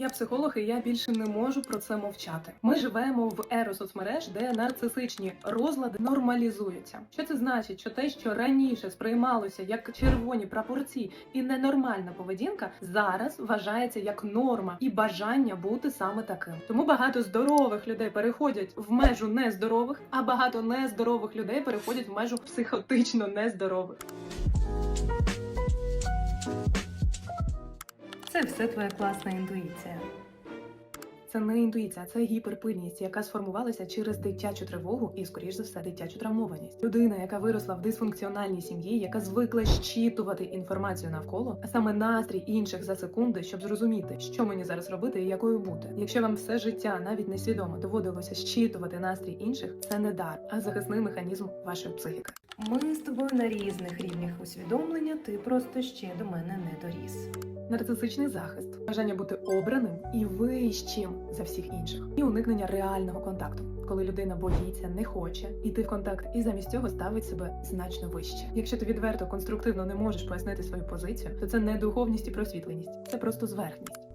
Я психолог, і я більше не можу про це мовчати. Ми живемо в еру соцмереж, де нарцисичні розлади нормалізуються. Що це значить? Що те, що раніше сприймалося як червоні прапорці і ненормальна поведінка, зараз вважається як норма і бажання бути саме таким. Тому багато здорових людей переходять в межу нездорових, а багато нездорових людей переходять в межу психотично нездорових. Це все твоя класна інтуїція. Це не інтуїція, це гіперпильність, яка сформувалася через дитячу тривогу і, скоріш за все, дитячу травмованість. Людина, яка виросла в дисфункціональній сім'ї, яка звикла щитувати інформацію навколо, а саме настрій інших за секунди, щоб зрозуміти, що мені зараз робити і якою бути. Якщо вам все життя, навіть несвідомо, доводилося щитувати настрій інших, це не дар, а захисний механізм вашої психіки. Ми з тобою на різних рівнях усвідомлення, ти просто ще до мене не доріс. Нарцисичний захист, бажання бути обраним і вищим за всіх інших, і уникнення реального контакту, коли людина боїться, не хоче йти в контакт і замість цього ставить себе значно вище. Якщо ти відверто конструктивно не можеш пояснити свою позицію, то це не духовність і просвітленість, це просто зверхність.